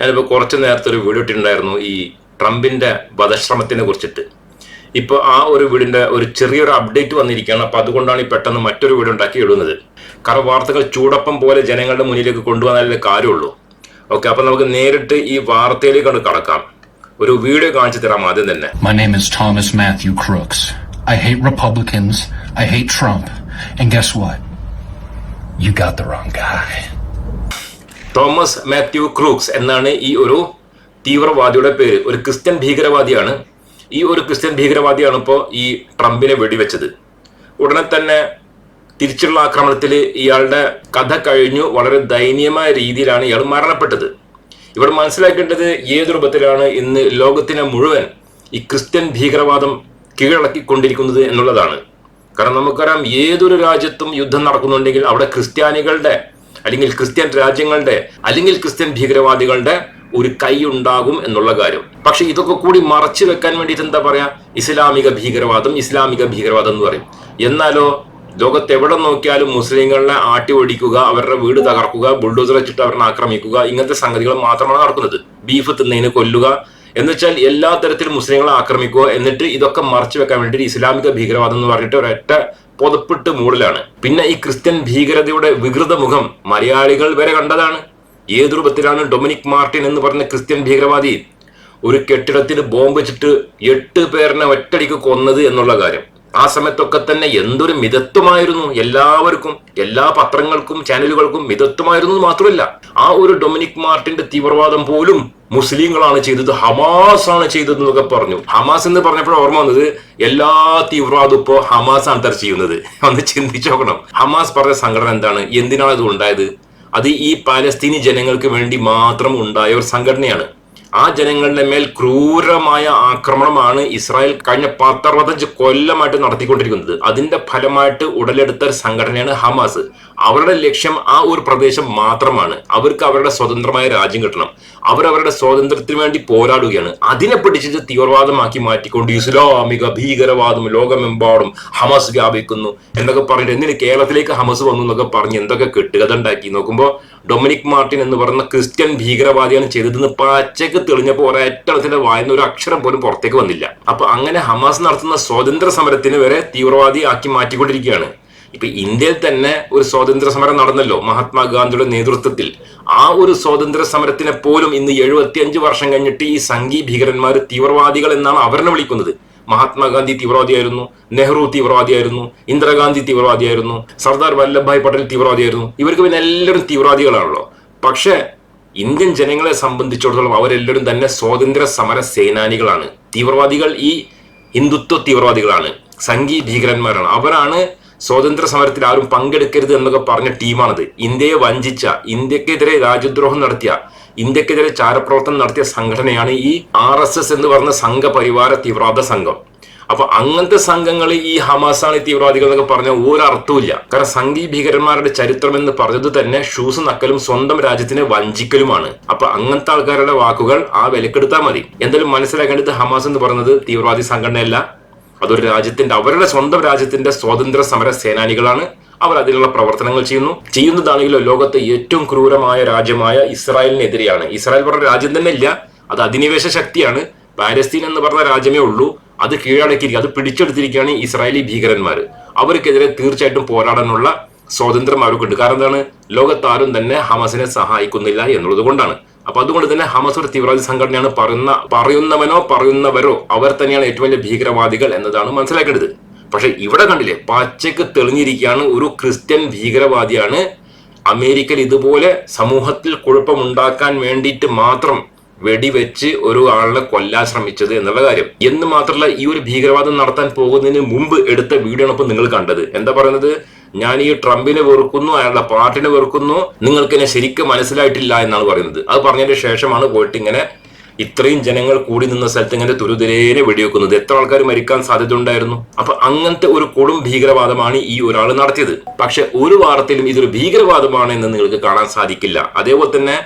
ഞാനിപ്പോൾ കുറച്ച് നേരത്തെ ഒരു വീഡിയോ ഇട്ടിട്ടുണ്ടായിരുന്നു ഈ ട്രംപിന്റെ വധശ്രമത്തിനെ കുറിച്ചിട്ട് ഇപ്പോൾ ആ ഒരു വീടിന്റെ ഒരു ചെറിയൊരു അപ്ഡേറ്റ് വന്നിരിക്കുകയാണ് അപ്പോൾ അതുകൊണ്ടാണ് ഈ പെട്ടെന്ന് മറ്റൊരു വീട് ഉണ്ടാക്കി ഇടുന്നത് കാരണം വാർത്തകൾ ചൂടപ്പം പോലെ ജനങ്ങളുടെ മുന്നിലേക്ക് കൊണ്ടുവന്നാലേ കാര്യമുള്ളൂ ഓക്കെ അപ്പോൾ നമുക്ക് നേരിട്ട് ഈ വാർത്തയിലേക്ക് കൊണ്ട് കടക്കാം ഒരു വീഡിയോ കാണിച്ചു തരാം ആദ്യം തന്നെ My name is Thomas Matthew Crooks. I hate Republicans. I hate Trump. And guess what? You got the wrong guy. Thomas Matthew Crooks എന്നാണ് ഈ ഒരു തീവ്രവാദിയുടെ പേര്. ഒരു ക്രിസ്ത്യൻ ഭീകരവാദിയാണ്. ഈ ഒരു ക്രിസ്ത്യൻ ഭീകരവാദിയാണ് ഇപ്പോൾ ഈ ട്രംപിനെ വെടിവെച്ചത്. ഉടനെ തന്നെ തിരിച്ചുള്ള ആക്രമണത്തിൽ ഇയാളുടെ കഥ കഴിഞ്ഞു. വളരെ ദയനീയമായ രീതിയിലാണ് ഇയാൾ മരണപ്പെട്ടത്. ഇവിടെ മനസ്സിലാക്കേണ്ടത് ഏത് രൂപത്തിലാണ് ഇന്ന് ലോകത്തിനെ മുഴുവൻ ഈ ക്രിസ്ത്യൻ ഭീകരവാദം കീഴടക്കിക്കൊണ്ടിരിക്കുന്നത് എന്നുള്ളതാണ്. കാരണം നമുക്കറിയാം ഏതൊരു രാജ്യത്തും യുദ്ധം നടക്കുന്നുണ്ടെങ്കിൽ അവിടെ ക്രിസ്ത്യാനികളുടെ അല്ലെങ്കിൽ ക്രിസ്ത്യൻ രാജ്യങ്ങളുടെ അല്ലെങ്കിൽ ക്രിസ്ത്യൻ ഭീകരവാദികളുടെ ഒരു കൈ ഉണ്ടാകും എന്നുള്ള കാര്യം. പക്ഷെ ഇതൊക്കെ കൂടി മറച്ചു വെക്കാൻ വേണ്ടിയിട്ട് എന്താ പറയാ? ഇസ്ലാമിക ഭീകരവാദം ഇസ്ലാമിക ഭീകരവാദം എന്ന് പറയും. എന്നാലോ ലോകത്ത് എവിടെ നോക്കിയാലും മുസ്ലിങ്ങളെ ആട്ടി ഓടിക്കുക അവരുടെ വീട് തകർക്കുക ബുൾഡോസർ വെച്ചിട്ട് അവരെ ആക്രമിക്കുക ഇങ്ങനത്തെ സംഗതികൾ മാത്രമാണ് നടക്കുന്നത്. ബീഫ് തിന്നതിന് കൊല്ലുക എന്നുവെച്ചാൽ എല്ലാ തരത്തിലും മുസ്ലിങ്ങളെ ആക്രമിക്കുക എന്നിട്ട് ഇതൊക്കെ മറച്ചു വെക്കാൻ വേണ്ടി ഇസ്ലാമിക ഭീകരവാദം എന്ന് പറഞ്ഞിട്ട് ഒരൊറ്റ പുതപ്പിട്ട് മൂടലാണ്. പിന്നെ ഈ ക്രിസ്ത്യൻ ഭീകരതയുടെ വികൃത മുഖം മലയാളികൾ വരെ കണ്ടതാണ്. ഏത് രൂപത്തിലാണ് ഡൊമിനിക് മാർട്ടിൻ എന്ന് പറഞ്ഞ ക്രിസ്ത്യൻ ഭീകരവാദി ഒരു കെട്ടിടത്തിൽ ബോംബ് വെച്ചിട്ട് എട്ട് പേരിനെ ഒറ്റടിക്ക് കൊന്നത് എന്നുള്ള കാര്യം. ആ സമയത്തൊക്കെ തന്നെ എന്തൊരു മിതത്വമായിരുന്നു. എല്ലാവർക്കും എല്ലാ പത്രങ്ങൾക്കും ചാനലുകൾക്കും മിതത്വമായിരുന്നു മാത്രമല്ല ആ ഒരു ഡൊമിനിക് മാർട്ടിന്റെ തീവ്രവാദം പോലും മുസ്ലിങ്ങളാണ് ചെയ്തത് ഹമാസ് ആണ് ചെയ്തത് എന്നൊക്കെ പറഞ്ഞു. ഹമാസ് എന്ന് പറഞ്ഞപ്പോൾ ഓർമ്മ വന്നത് എല്ലാ തീവ്രവാദവും ഇപ്പോ ഹമാസ് ആണ് തർ ചെയ്യുന്നത്. ഒന്ന് ചിന്തിച്ചു നോക്കണം. ഹമാസ് പറഞ്ഞ സംഘടന എന്താണ്? എന്തിനാണ് ഇത് ഉണ്ടായത്? അത് ഈ പാലസ്തീനി ജനങ്ങൾക്ക് വേണ്ടി മാത്രം ഉണ്ടായ ഒരു സംഘടനയാണ്. ആ ജനങ്ങളുടെ മേൽ ക്രൂരമായ ആക്രമണമാണ് ഇസ്രായേൽ കഴിഞ്ഞ പത്തറുപത്തഞ്ച് കൊല്ലമായിട്ട് നടത്തിക്കൊണ്ടിരിക്കുന്നത്. അതിന്റെ ഫലമായിട്ട് ഉടലെടുത്ത ഒരു സംഘടനയാണ് ഹമാസ്. അവരുടെ ലക്ഷ്യം ആ ഒരു പ്രദേശം മാത്രമാണ്. അവർക്ക് അവരുടെ സ്വതന്ത്രമായ രാജ്യം കിട്ടണം. അവരവരുടെ സ്വാതന്ത്ര്യത്തിന് വേണ്ടി പോരാടുകയാണ്. അതിനെ പിടിച്ചിട്ട് തീവ്രവാദമാക്കി മാറ്റിക്കൊണ്ട് ഇസ്ലാമിക ഭീകരവാദം ലോകമെമ്പാടും ഹമാസ് വ്യാപിക്കുന്നു എന്നൊക്കെ പറഞ്ഞിട്ട് എന്തിന് കേരളത്തിലേക്ക് ഹമാസ് വന്നു എന്നൊക്കെ പറഞ്ഞ് എന്തൊക്കെ കെട്ടുകഥ ഉണ്ടാക്കി. നോക്കുമ്പോൾ ഡൊമിനിക് മാർട്ടിൻ എന്ന് പറയുന്ന ക്രിസ്ത്യൻ ഭീകരവാദിയാണ് ചെയ്തതെന്ന് പച്ചക്ക് തെളിഞ്ഞപ്പോൾ ഒരേറ്റത്തിന്റെ വായന ഒരു അക്ഷരം പോലും പുറത്തേക്ക് വന്നില്ല. അപ്പൊ അങ്ങനെ ഹമാസ് നടത്തുന്ന സ്വാതന്ത്ര്യ സമരത്തിന് വരെ തീവ്രവാദി ആക്കി മാറ്റിക്കൊണ്ടിരിക്കുകയാണ്. ഇപ്പൊ ഇന്ത്യയിൽ തന്നെ ഒരു സ്വാതന്ത്ര്യ സമരം നടന്നല്ലോ മഹാത്മാഗാന്ധിയുടെ നേതൃത്വത്തിൽ. ആ ഒരു സ്വാതന്ത്ര്യ സമരത്തിനെ പോലും ഇന്ന് എഴുപത്തിയഞ്ച് വർഷം കഴിഞ്ഞിട്ട് ഈ സംഘീ ഭീകരന്മാർ തീവ്രവാദികൾ എന്നാണ് അവരെ വിളിക്കുന്നത്. മഹാത്മാഗാന്ധി തീവ്രവാദിയായിരുന്നു നെഹ്റു തീവ്രവാദിയായിരുന്നു ഇന്ദിരാഗാന്ധി തീവ്രവാദിയായിരുന്നു സർദാർ വല്ലഭായ് പട്ടേൽ തീവ്രവാദിയായിരുന്നു. ഇവർക്ക് പിന്നെ എല്ലാവരും തീവ്രവാദികളാണല്ലോ. പക്ഷേ ഇന്ത്യൻ ജനങ്ങളെ സംബന്ധിച്ചിടത്തോളം അവരെല്ലാവരും തന്നെ സ്വാതന്ത്ര്യ സമര സേനാനികളാണ്. തീവ്രവാദികൾ ഈ ഹിന്ദുത്വ തീവ്രവാദികളാണ്. സംഘീ ഭീകരന്മാരാണ്. അവരാണ് സ്വാതന്ത്ര്യ സമരത്തിൽ ആരും പങ്കെടുക്കരുത് എന്നൊക്കെ പറഞ്ഞ ടീമാണത്. ഇന്ത്യയെ വഞ്ചിച്ച ഇന്ത്യക്കെതിരെ രാജ്യദ്രോഹം നടത്തിയ ഇന്ത്യക്കെതിരെ ചാരപ്രവർത്തനം നടത്തിയ സംഘടനയാണ് ഈ ആർ എന്ന് പറഞ്ഞ സംഘപരിവാര തീവ്രവാദ സംഘം. അപ്പൊ അങ്ങനത്തെ സംഘങ്ങൾ ഈ ഹമാസാണ് ഈ തീവ്രവാദികൾ എന്നൊക്കെ പറഞ്ഞ ഒരർത്ഥവും ഇല്ല. കാരണം സംഘീ ഭീകരന്മാരുടെ ചരിത്രം എന്ന് പറഞ്ഞത് തന്നെ ഷൂസ് നക്കലും സ്വന്തം രാജ്യത്തിനെ വഞ്ചിക്കലുമാണ്. അപ്പൊ അങ്ങനത്തെ ആൾക്കാരുടെ വാക്കുകൾ ആ വിലക്കെടുത്താൽ മതി. എന്തായാലും മനസ്സിലാക്കേണ്ടത് ഹമാസ് എന്ന് പറയുന്നത് തീവ്രവാദി സംഘടനയല്ല. അതൊരു രാജ്യത്തിന്റെ അവരുടെ സ്വന്തം രാജ്യത്തിന്റെ സ്വാതന്ത്ര്യ സമര സേനാനികളാണ്. അവർ അതിനുള്ള പ്രവർത്തനങ്ങൾ ചെയ്യുന്നു. ചെയ്യുന്നതാണെങ്കിലോ ലോകത്തെ ഏറ്റവും ക്രൂരമായ രാജ്യമായ ഇസ്രായേലിനെതിരെയാണ്. ഇസ്രായേൽ പറഞ്ഞ രാജ്യം തന്നെ ഇല്ല അത് അധിനിവേശ ശക്തിയാണ്. പാലസ്തീൻ എന്ന് പറഞ്ഞ രാജ്യമേ ഉള്ളൂ. അത് കീഴടക്കിയിരിക്കുക അത് പിടിച്ചെടുത്തിരിക്കുകയാണ് ഇസ്രായേലി ഭീകരന്മാർ. അവർക്കെതിരെ തീർച്ചയായിട്ടും പോരാടാനുള്ള സ്വാതന്ത്ര്യം അവർക്കുണ്ട്. കാരണം എന്താണ്? ലോകത്താരും തന്നെ ഹമസിനെ സഹായിക്കുന്നില്ല എന്നുള്ളത് കൊണ്ടാണ്. അപ്പൊ അതുകൊണ്ട് തന്നെ ഹമസ് ഒരു തീവ്രവാദി സംഘടനയാണ് പറയുന്ന പറയുന്നവനോ പറയുന്നവരോ അവർ തന്നെയാണ് ഏറ്റവും വലിയ ഭീകരവാദികൾ എന്നതാണ് മനസ്സിലാക്കേണ്ടത്. പക്ഷെ ഇവിടെ കണ്ടില്ലേ പച്ചയ്ക്ക് തെളിഞ്ഞിരിക്കുകയാണ് ഒരു ക്രിസ്ത്യൻ ഭീകരവാദിയാണ്. അമേരിക്കയിൽ ഇതുപോലെ സമൂഹത്തിൽ കുഴപ്പമുണ്ടാക്കാൻ വേണ്ടിയിട്ട് മാത്രം വെടിവെച്ച് ഒരു ആളിനെ കൊല്ലാൻ ശ്രമിച്ചത് എന്നുള്ള കാര്യം. എന്ന് മാത്രമല്ല ഈ ഒരു ഭീകരവാദം നടത്താൻ പോകുന്നതിന് മുമ്പ് എടുത്ത വീഡിയോ ഇപ്പൊ നിങ്ങൾ കണ്ടത്. എന്താ പറയുന്നത്? ഞാൻ ഈ ട്രംപിനെ വെറുക്കുന്നു അയാളുടെ പാർട്ടിനെ വെറുക്കുന്നു നിങ്ങൾക്ക് എന്നെ ശരിക്കും മനസ്സിലായിട്ടില്ല എന്നാണ് പറയുന്നത്. അത് പറഞ്ഞതിന് ശേഷമാണ് പോയിട്ട് ഇങ്ങനെ ഇത്രയും ജനങ്ങൾ കൂടി നിന്ന സ്ഥലത്ത് ഇങ്ങനെ തുരുതുരേനെ വെടിവെക്കുന്നത്. എത്ര ആൾക്കാർ മരിക്കാൻ സാധ്യത ഉണ്ടായിരുന്നു? അപ്പൊ അങ്ങനത്തെ ഒരു കൊടും ഭീകരവാദമാണ് ഈ ഒരാൾ നടത്തിയത്. പക്ഷെ ഒരു വാർത്തയിലും ഇതൊരു ഭീകരവാദമാണ് എന്ന് നിങ്ങൾക്ക് കാണാൻ സാധിക്കില്ല. അതേപോലെ തന്നെ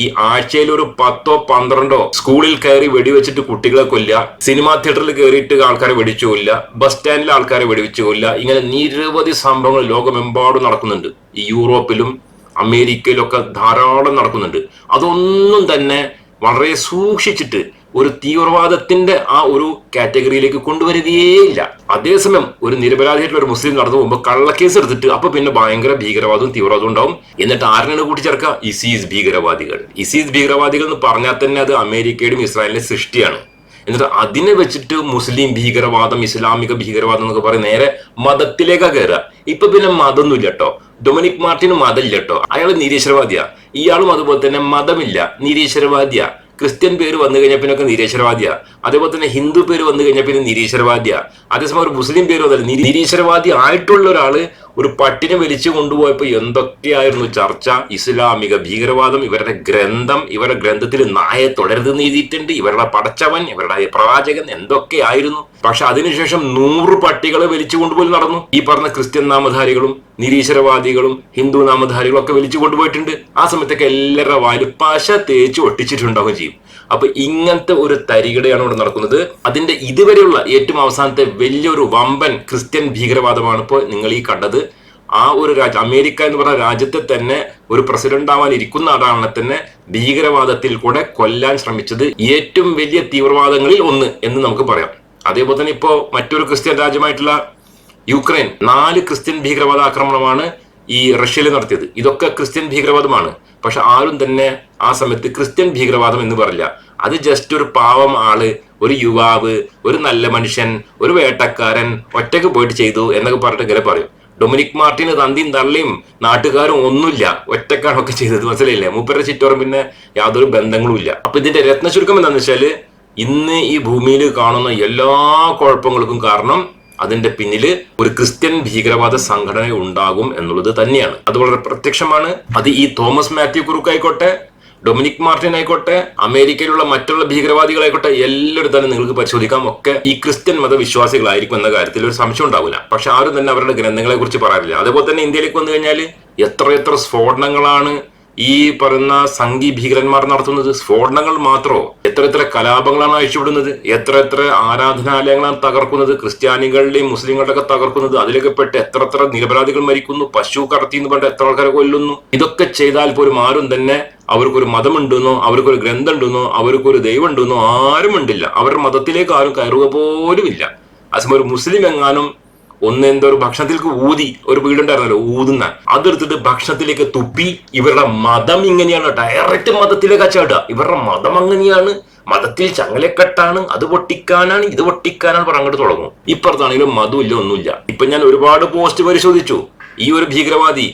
ഈ ആഴ്ചയിൽ ഒരു പത്തോ പന്ത്രണ്ടോ സ്കൂളിൽ കയറി വെടിവെച്ചിട്ട് കുട്ടികളെ കൊല്ല സിനിമാ തിയേറ്ററിൽ കയറിയിട്ട് ആൾക്കാരെ വെടിച്ചു കൊല്ല ബസ് സ്റ്റാൻഡിൽ ആൾക്കാരെ വെടിവെച്ചു കൊല്ല ഇങ്ങനെ നിരവധി സംഭവങ്ങൾ ലോകമെമ്പാടും നടക്കുന്നുണ്ട്. ഈ യൂറോപ്പിലും അമേരിക്കയിലൊക്കെ ധാരാളം നടക്കുന്നുണ്ട്. അതൊന്നും തന്നെ വളരെ സൂക്ഷിച്ചിട്ട് ഒരു തീവ്രവാദത്തിന്റെ ആ ഒരു കാറ്റഗറിയിലേക്ക് കൊണ്ടുവരികയേയില്ല അതേസമയം ഒരു നിരപരാധിയായിട്ടുള്ള ഒരു മുസ്ലിം നടന്നു പോകുമ്പോൾ കള്ളക്കേസ് എടുത്തിട്ട് അപ്പൊ പിന്നെ ഭയങ്കര ഭീകരവാദവും തീവ്രവാദവും ഉണ്ടാവും. എന്നിട്ട് ആരെയാണ് കൂട്ടിച്ചേർക്കുക? ഇസീസ് ഭീകരവാദികൾ. ഇസീസ് ഭീകരവാദികൾ എന്ന് പറഞ്ഞാൽ തന്നെ അത് അമേരിക്കയുടെയും ഇസ്രായേലിന്റെ സൃഷ്ടിയാണ്. എന്നിട്ട് അതിനെ വെച്ചിട്ട് മുസ്ലിം ഭീകരവാദം ഇസ്ലാമിക ഭീകരവാദം എന്നൊക്കെ പറയും നേരെ മതത്തിലേക്കാ കയറുക ഇപ്പൊ പിന്നെ മതമൊന്നുമില്ല കേട്ടോ. ഡൊമിനിക് മാർട്ടിന് മതമില്ല കേട്ടോ. അയാൾ നിരീശ്വരവാദിയാ. ഇയാളും അതുപോലെ തന്നെ മതമില്ല. നിരീശ്വരവാദിയാ. ക്രിസ്ത്യൻ പേര് വന്നു കഴിഞ്ഞാൽ പിന്നെ ഒക്കെ നിരീശ്വരവാദിയാ. അതേപോലെ തന്നെ ഹിന്ദു പേര് വന്നു കഴിഞ്ഞാൽ പിന്നെ നിരീശ്വരവാദ്യ. അതേസമയം ഒരു മുസ്ലിം പേര് വന്നാൽ നിരീ- നിരീശ്വരവാദി ആയിട്ടുള്ള ഒരാൾ ഒരു പട്ടിനെ വലിച്ചു കൊണ്ടുപോയപ്പോൾ എന്തൊക്കെയായിരുന്നു ചർച്ച? ഇസ്ലാമിക ഭീകരവാദം ഇവരുടെ ഗ്രന്ഥം ഇവരുടെ ഗ്രന്ഥത്തിൽ നായെ തുടരുതെന്ന് നീതിയിട്ടുണ്ട് ഇവരുടെ പടച്ചവൻ ഇവരുടെ പ്രവാചകൻ എന്തൊക്കെയായിരുന്നു? പക്ഷെ അതിനുശേഷം നൂറ് പട്ടികളെ വലിച്ചു കൊണ്ടുപോയി നടന്നു. ഈ പറഞ്ഞ ക്രിസ്ത്യൻ നാമധാരികളും നിരീശ്വരവാദികളും ഹിന്ദു നാമധാരികളും ഒക്കെ വലിച്ചു കൊണ്ടുപോയിട്ടുണ്ട്. ആ സമയത്തൊക്കെ എല്ലാവരുടെ വലുപ്പാശ പശ തേച്ച് ഒട്ടിച്ചിട്ടുണ്ടാവുകയും ചെയ്യും. അപ്പൊ ഇങ്ങനത്തെ ഒരു തരികിടയാണ് ഇവിടെ നടക്കുന്നത്. അതിന്റെ ഇതുവരെയുള്ള ഏറ്റവും അവസാനത്തെ വലിയൊരു വമ്പൻ ക്രിസ്ത്യൻ ഭീകരവാദമാണ് ഇപ്പോൾ നിങ്ങൾ ഈ കണ്ടത്. ആ ഒരു രാജ്യം അമേരിക്ക എന്ന് പറഞ്ഞ രാജ്യത്തെ തന്നെ ഒരു പ്രസിഡന്റ് ആവാൻ ഇരിക്കുന്ന ആളാണ് തന്നെ ഭീകരവാദത്തിൽ കൂടെ കൊല്ലാൻ ശ്രമിച്ചത്. ഏറ്റവും വലിയ തീവ്രവാദങ്ങളിൽ ഒന്ന് എന്ന് നമുക്ക് പറയാം. അതേപോലെ തന്നെ ഇപ്പോൾ മറ്റൊരു ക്രിസ്ത്യൻ രാജ്യമായിട്ടുള്ള യുക്രൈൻ നാല് ക്രിസ്ത്യൻ ഭീകരവാദ ആക്രമണമാണ് ഈ റഷ്യയിൽ നടത്തിയത്. ഇതൊക്കെ ക്രിസ്ത്യൻ ഭീകരവാദമാണ്. പക്ഷെ ആരും തന്നെ ആ സമയത്ത് ക്രിസ്ത്യൻ ഭീകരവാദം എന്ന് പറയില്ല. അത് ജസ്റ്റ് ഒരു പാവം ആൾ ഒരു യുവാവ് ഒരു നല്ല മനുഷ്യൻ ഒരു വേട്ടക്കാരൻ ഒറ്റയ്ക്ക് പോയിട്ട് ചെയ്തു എന്നൊക്കെ പറഞ്ഞിട്ട് ഇങ്ങനെ പറയും. ഡൊമിനിക് മാർട്ടിന് തന്തിയും തള്ളിയും നാട്ടുകാരും ഒന്നുമില്ല. ഒറ്റക്കാണൊക്കെ ചെയ്തത്. മനസ്സിലായില്ലേ? മൂപ്പരുടെ ചുറ്റോറും പിന്നെ യാതൊരു ബന്ധങ്ങളും ഇല്ല. അപ്പൊ ഇതിന്റെ രത്ന ചുരുക്കം എന്താണെന്ന് വെച്ചാൽ ഇന്ന് ഈ ഭൂമിയിൽ കാണുന്ന എല്ലാ കുഴപ്പങ്ങൾക്കും കാരണം അതിന്റെ പിന്നിൽ ഒരു ക്രിസ്ത്യൻ ഭീകരവാദ സംഘടന ഉണ്ടാകും എന്നുള്ളത് തന്നെയാണ്. അത് വളരെ പ്രത്യക്ഷമാണ്. അത് ഈ തോമസ് മാത്യു കുറുക്ക് ആയിക്കോട്ടെ ഡൊമിനിക് മാർട്ടിൻ ആയിക്കോട്ടെ അമേരിക്കയിലുള്ള മറ്റുള്ള ഭീകരവാദികളായിക്കോട്ടെ എല്ലായിടത്തും തന്നെ നിങ്ങൾക്ക് പരിശോധിക്കാം. ഒക്കെ ഈ ക്രിസ്ത്യൻ മതവിശ്വാസികളായിരിക്കും എന്ന കാര്യത്തിൽ ഒരു സംശയം ഉണ്ടാവില്ല. പക്ഷെ ആരും തന്നെ അവരുടെ ഗ്രന്ഥങ്ങളെ കുറിച്ച് പറയാറില്ല. അതേപോലെ തന്നെ ഇന്ത്യയിലേക്ക് വന്നു കഴിഞ്ഞാൽ എത്ര എത്ര സ്ഫോടനങ്ങളാണ് ഈ പറയുന്ന സംഘി ഭീകരന്മാർ നടത്തുന്നത്? സ്ഫോടനങ്ങൾ മാത്രമോ എത്ര എത്ര കലാപങ്ങളാണ് അഴിച്ചുവിടുന്നത്? എത്ര എത്ര ആരാധനാലയങ്ങളാണ് തകർക്കുന്നത്? ക്രിസ്ത്യാനികളുടെയും മുസ്ലിങ്ങളുടെ ഒക്കെ തകർക്കുന്നത്? അതിലൊക്കെ പെട്ട് എത്ര എത്ര നിരപരാധികൾ മരിക്കുന്നു? പശു കടത്തി എന്ന് പറഞ്ഞ എത്ര ആൾക്കാരെ കൊല്ലുന്നു? ഇതൊക്കെ ചെയ്താൽ പോലും ആരും തന്നെ അവർക്കൊരു മതമുണ്ടെന്നോ അവർക്കൊരു ഗ്രന്ഥം ഉണ്ടെന്നോ അവർക്കൊരു ദൈവം ഉണ്ടെന്നോ ആരും ഉണ്ടില്ല അവരുടെ മതത്തിലേക്ക് ആരും കയറുക പോലും ഇല്ല അതേസമയം ഒരു മുസ്ലിം എങ്ങാനും ഒന്ന് എന്തോ ഒരു ഭക്ഷണത്തിലേക്ക് ഊതി. ഒരു വീടുണ്ടായിരുന്നല്ലോ ഊതുന്ന. അതെടുത്തിട്ട് ഭക്ഷണത്തിലേക്ക് തുപ്പി ഇവരുടെ മതം ഇങ്ങനെയാണ് ഡയറക്റ്റ് മതത്തിലേക്ക് കച്ചവട ഇവരുടെ മതം അങ്ങനെയാണ്. മതത്തിൽ ചങ്ങലക്കെട്ടാണ്. അത് പൊട്ടിക്കാനാണ് ഇത് പൊട്ടിക്കാനാണ് പറഞ്ഞിട്ട് തുടങ്ങും. ഇപ്പുറത്താണെങ്കിലും മതമില്ല ഒന്നുമില്ല. ഇപ്പൊ ഞാൻ ഒരുപാട് പോസ്റ്റ് പരിശോധിച്ചു. ഈ ഒരു ഭീകരവാദി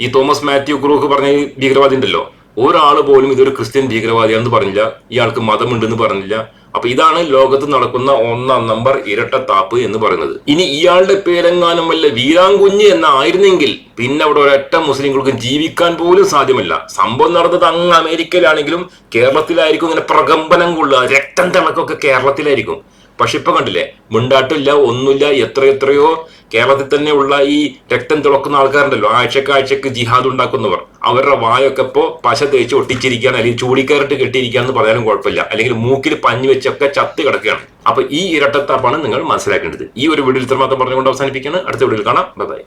ഈ തോമസ് മാത്യു ക്രൂക്ക് പറഞ്ഞ ഭീകരവാദി ഉണ്ടല്ലോ. ഒരാൾ പോലും ഇതൊരു ക്രിസ്ത്യൻ ഭീകരവാദിയാണെന്ന് പറഞ്ഞില്ല. ഇയാൾക്ക് മതമുണ്ടെന്ന് പറഞ്ഞില്ല. അപ്പൊ ഇതാണ് ലോകത്ത് നടക്കുന്ന ഒന്നാം നമ്പർ ഇരട്ടത്താപ്പ് എന്ന് പറയുന്നത്. ഇനി ഇയാളുടെ പേരെങ്ങാനും വല്ല വീരാങ്കുഞ്ഞ് എന്നായിരുന്നെങ്കിൽ പിന്നെ അവിടെ ഒരൊറ്റ മുസ്ലിങ്ങൾക്ക് ജീവിക്കാൻ പോലും സാധ്യമല്ല. സംഭവം നടന്നത് അങ്ങ് അമേരിക്കയിലാണെങ്കിലും കേരളത്തിലായിരിക്കും ഇങ്ങനെ പ്രകമ്പനം കൊള്ളുക. രക്തം തിളക്കൊക്കെ കേരളത്തിലായിരിക്കും. പക്ഷെ ഇപ്പൊ കണ്ടില്ലേ മുണ്ടാട്ടില്ല ഒന്നുമില്ല എത്ര എത്രയോ കേരളത്തിൽ തന്നെ ഉള്ള ഈ രക്തം തിളക്കുന്ന ആൾക്കാരുണ്ടല്ലോ. ആഴ്ചക്ക് ആഴ്ചക്ക് ജിഹാദ് ഉണ്ടാക്കുന്നവർ. അവരുടെ വായൊക്കെ ഇപ്പോൾ പശ തേച്ച് ഒട്ടിച്ചിരിക്കുകയാണ്. അല്ലെങ്കിൽ ചൂടിക്കയറിട്ട് കെട്ടിയിരിക്കുകയാണെന്ന് പറയാനും കുഴപ്പമില്ല. അല്ലെങ്കിൽ മൂക്കിൽ പഞ്ഞു വെച്ചൊക്കെ ചത്ത് കിടക്കുകയാണ്. അപ്പൊ ഈ ഇരട്ടത്താപ്പാണ് നിങ്ങൾ മനസ്സിലാക്കേണ്ടത്. ഈ ഒരു വീഡിയോയിൽ ഇത്രമാത്രം പറഞ്ഞുകൊണ്ട് അവസാനിപ്പിക്കുകയാണ്. അടുത്ത വീഡിയോയിൽ കാണാം. ബൈ